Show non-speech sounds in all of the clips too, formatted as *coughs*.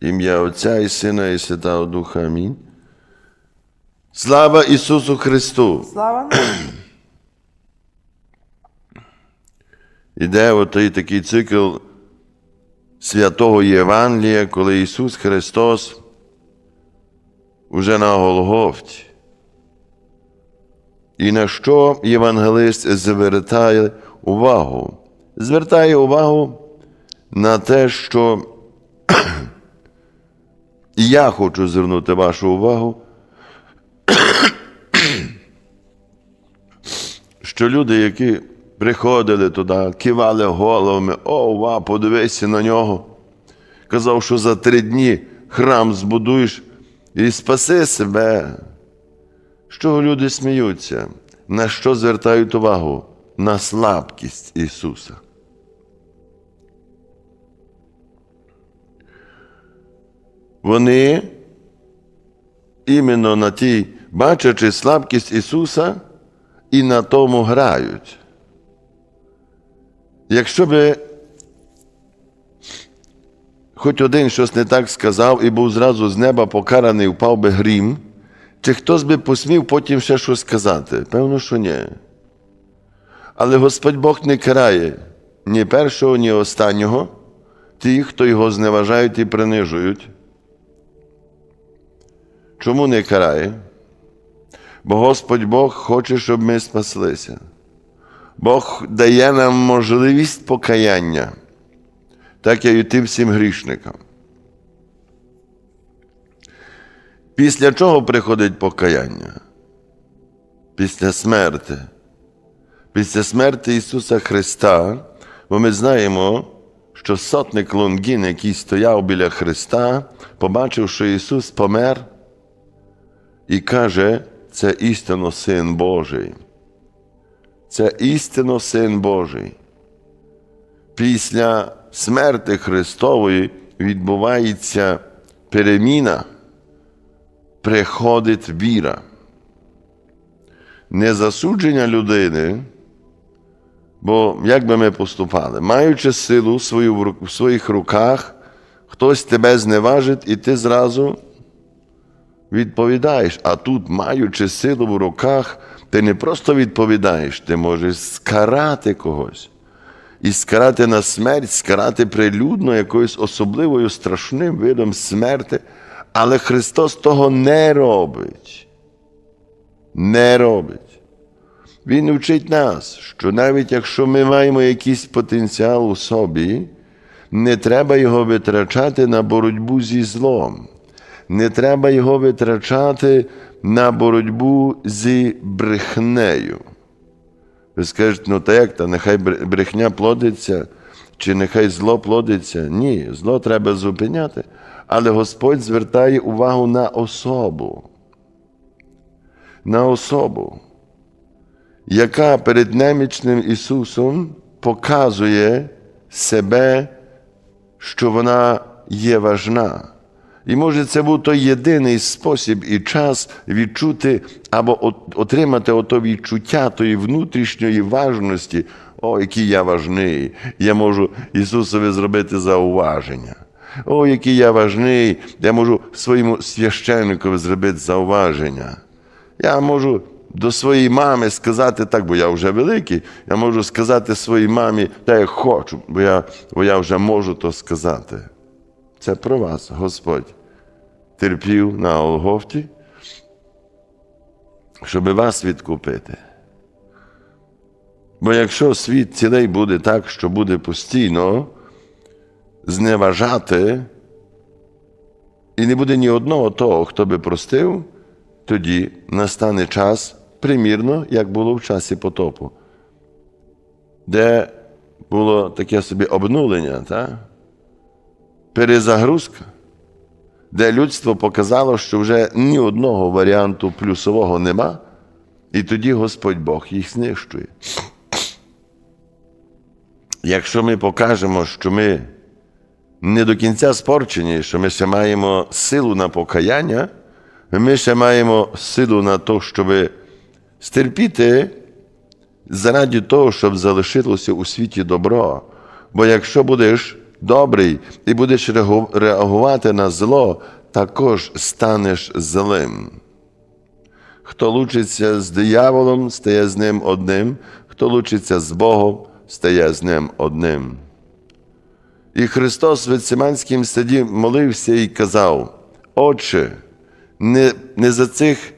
Ім'я Отця і Сина, і Святого Духа. Амінь. Слава Ісусу Христу! Слава. Іде отий такий цикл святого Євангелія, коли Ісус Христос уже на Голгофті. І на що євангелист звертає увагу? Звертає увагу на те, що я хочу звернути вашу увагу, *coughs* що люди, які приходили туди, кивали головами, о, ва, подивися на нього. Казав, що за три дні храм збудуєш і спаси себе. Чого люди сміються? На що звертають увагу? На слабкість Ісуса. Вони іменно на тій, бачачи слабкість Ісуса, і на тому грають. Якщо би хоч один щось не так сказав і був зразу з неба покараний, впав би грім, чи хтось би посмів потім ще щось сказати? Певно, що ні. Але Господь Бог не карає ні першого, ні останнього, тих, хто його зневажають і принижують. Чому не карає? Бо Господь Бог хоче, щоб ми спаслися. Бог дає нам можливість покаяння, так як і тим всім грішникам. Після чого приходить покаяння? Після смерти. Після смерти Ісуса Христа, бо ми знаємо, що сотник Лонгін, який стояв біля Христа, побачив, що Ісус помер, і каже, це істинно Син Божий. Це істинно Син Божий. Після смерти Христової відбувається переміна, приходить віра. Не засудження людини, бо як би ми поступали, маючи силу свою в своїх руках, хтось тебе зневажить, і ти зразу відповідаєш. А тут, маючи силу в руках, ти не просто відповідаєш, ти можеш скарати когось. І скарати на смерть, скарати прилюдно якоюсь особливою страшним видом смерти. Але Христос того не робить. Не робить. Він вчить нас, що навіть якщо ми маємо якийсь потенціал у собі, не треба його витрачати на боротьбу зі злом. Не треба його витрачати на боротьбу зі брехнею. Ви скажете, ну та як то, нехай брехня плодиться, чи нехай зло плодиться. Ні, зло треба зупиняти. Але Господь звертає увагу на особу. На особу, яка перед немічним Ісусом показує себе, що вона є важна. І може це був той єдиний спосіб і час відчути або отримати ото відчуття тої внутрішньої важності, о, який я важний, я можу Ісусові зробити зауваження. О, який я важний, я можу своєму священникові зробити зауваження. Я можу до своєї мами сказати так, бо я вже великий, я можу сказати своїй мамі, так як хочу, бо я, бо я вже можу то сказати. Це про вас, Господь терпів на Олгофті, щоб вас відкупити. Бо якщо світ цілий буде так, що буде постійно зневажати, і не буде ні одного того, хто би простив, тоді настане час примірно, як було в часі потопу, де було таке собі обнулення, та? Перезагрузка, де людство показало, що вже ні одного варіанту плюсового нема, і тоді Господь Бог їх знищує. Якщо ми покажемо, що ми не до кінця спорчені, що ми ще маємо силу на покаяння, ми ще маємо силу на те, щоб стерпіти заради того, щоб залишилося у світі добро. Бо якщо будеш добрий і будеш реагувати на зло, також станеш злим. Хто лучиться з дияволом, стає з ним одним, хто лучиться з Богом, стає з ним одним. І Христос в Гециманському саді молився і казав: Отче, не, не за цих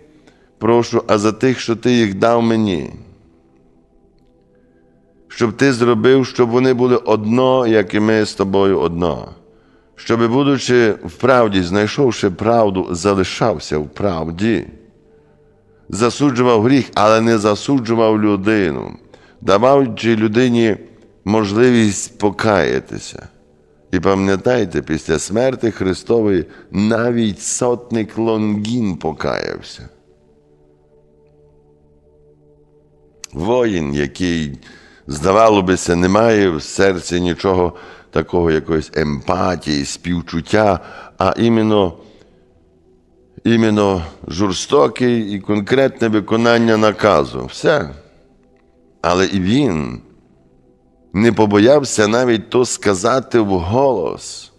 прошу, а за тих, що ти їх дав мені. Щоб ти зробив, щоб вони були одно, як і ми з тобою одно. Щоб, будучи в правді, знайшовши правду, залишався в правді засуджував гріх, але не засуджував людину, даваючи людині можливість покаятися. І пам'ятайте, після смерти Христової навіть сотник Лонгін покаявся. Воїн, який, здавало бися, не має в серці нічого такого, якоїсь емпатії, співчуття, а іменно іменно жорстоке і конкретне виконання наказу. Все. Але і він не побоявся навіть то сказати вголос.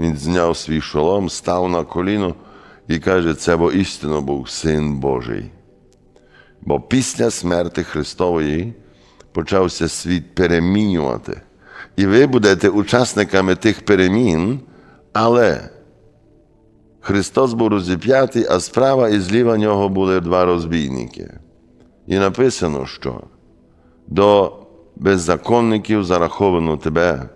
Він зняв свій шолом, став на коліно і каже, це бо істинно був син Божий. Бо після смерти Христової почався світ перемінювати. І ви будете учасниками тих перемін, але Христос був розіп'ятий, а справа і зліва нього були два розбійники. І написано, що до беззаконників зараховано тебе.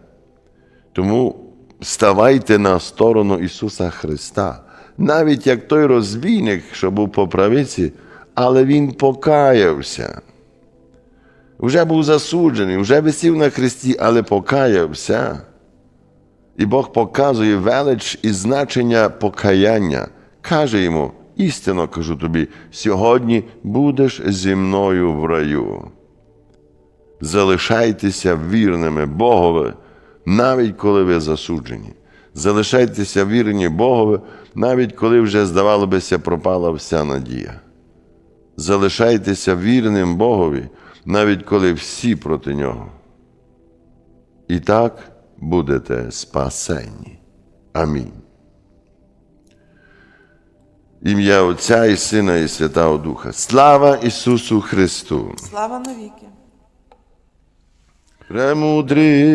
Тому ставайте на сторону Ісуса Христа, навіть як той розбійник, що був по правиці, але Він покаявся. Вже був засуджений, вже висів на хресті, але покаявся. І Бог показує велич і значення покаяння. Каже йому: істинно кажу тобі, сьогодні будеш зі мною в раю. Залишайтеся вірними Богові, навіть коли ви засуджені. Залишайтеся вірні Богові, навіть коли вже, здавало бися, пропала вся надія. Залишайтеся вірним Богові, навіть коли всі проти нього. І так будете спасені. Амінь. Ім'я Отця і Сина, і Святого Духа. Слава Ісусу Христу! Слава навіки.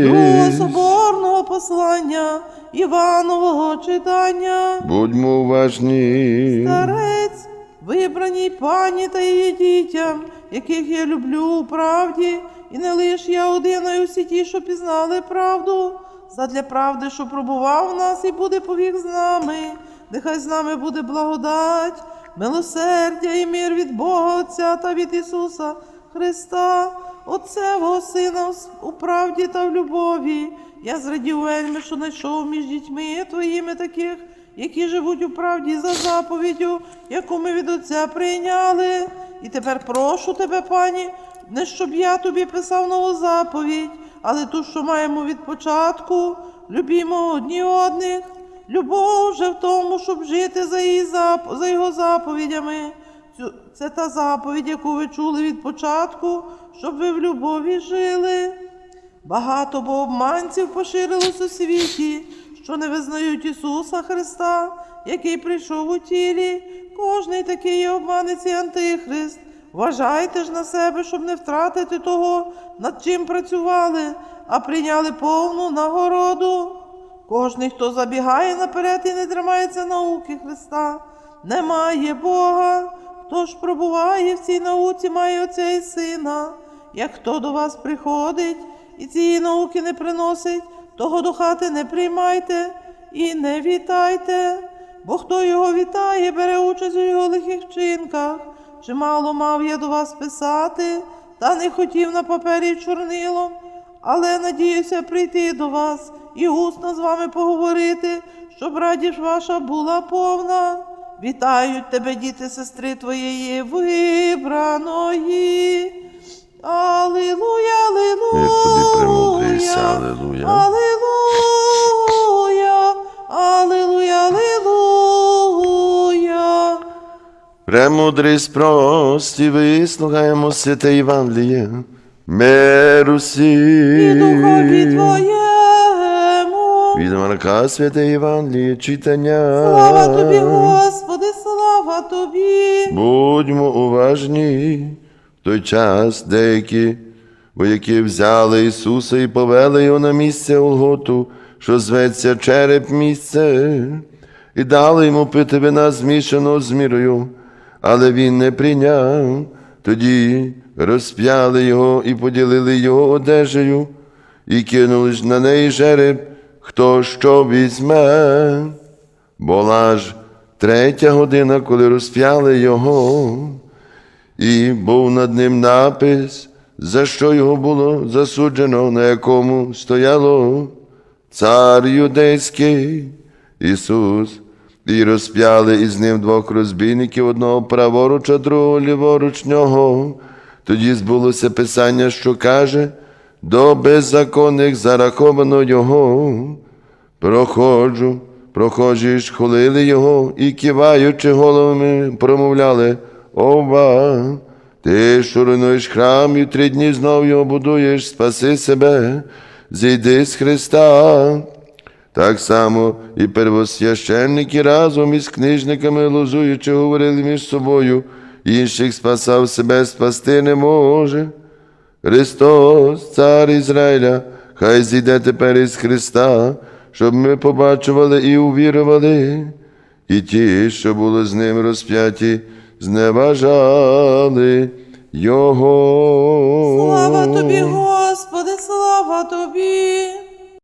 Другого соборного послання Іванового читання. будьмо уважні. Старець, вибраній пані та її дітям, яких я люблю у правді, і не лиш я один, а й усі ті, що пізнали правду, задля правди, що пробував нас і буде повік з нами. Нехай з нами буде благодать, милосердя і мир від Бога Отця та від Ісуса Христа, Отцевого Сина у правді та в любові. Я зрадів вельми, що знайшов між дітьми твоїми таких, які живуть у правді за заповіддю, яку ми від Отця прийняли. І тепер прошу тебе, пані, не щоб я тобі писав нову заповідь, але ту, що маємо від початку, любімо одні одних. Любов вже в тому, щоб жити за, її зап... за його заповідями. Це та заповідь, яку ви чули від початку, щоб ви в любові жили. Багато бо обманців поширилось у світі, що не визнають Ісуса Христа, який прийшов у тілі. Кожний такий є обманець і антихрист. Вважайте ж на себе, щоб не втратити того, над чим працювали, а прийняли повну нагороду. Кожний, хто забігає наперед і не тримається науки Христа, не має Бога. Хто ж пробуває в цій науці, має Отця і Сина. Як хто до вас приходить і цієї науки не приносить, того до хати не приймайте і не вітайте. Бо хто його вітає, бере участь у його лихих вчинках. Чимало мав я до вас писати, та не хотів на папері чорнилом, але надіюся прийти до вас і усно з вами поговорити, щоб радість ваша була повна. Вітають тебе, діти, сестри твоєї вибраної. Премудрийся, алілуя. Алілуя, алілуя, алілуя. Премудрість прості, вислухаємо святе Євангеліє. Миру І духові твоєму. Від Марка Святе Євангеліє читання. Слава тобі, Господи, слава тобі. Будьмо уважні. Той час деякі вояки взяли Ісуса і повели його на місце Олготу, що зветься череп місце, і дали йому пити вина змішаного з мірою, але він не прийняв. Тоді розп'яли його і поділили його одежею, і кинули ж на неї жереб, хто що візьме. Була ж третя година, коли розп'яли його, і був над ним напис, за що його було засуджено, на якому стояло цар юдейський Ісус. І розп'яли із ним двох розбійників, одного праворуч, а другого ліворуч нього. Тоді збулося писання, що каже, до беззаконних зараховано його. Проходжу, прохожі ж хулили його і киваючи головами, промовляли Ова, ти що храм і три дні знов його будуєш, спаси себе, зійди з Христа. Так само і первосвященники разом із книжниками лозуючи говорили між собою, інших спасав себе спасти не може. Христос, Цар Ізраїля, хай зійде тепер із Христа, щоб ми побачували і увірували, і ті, що були з ним розп'яті, зневажали Його. Слава тобі, Господи, слава тобі.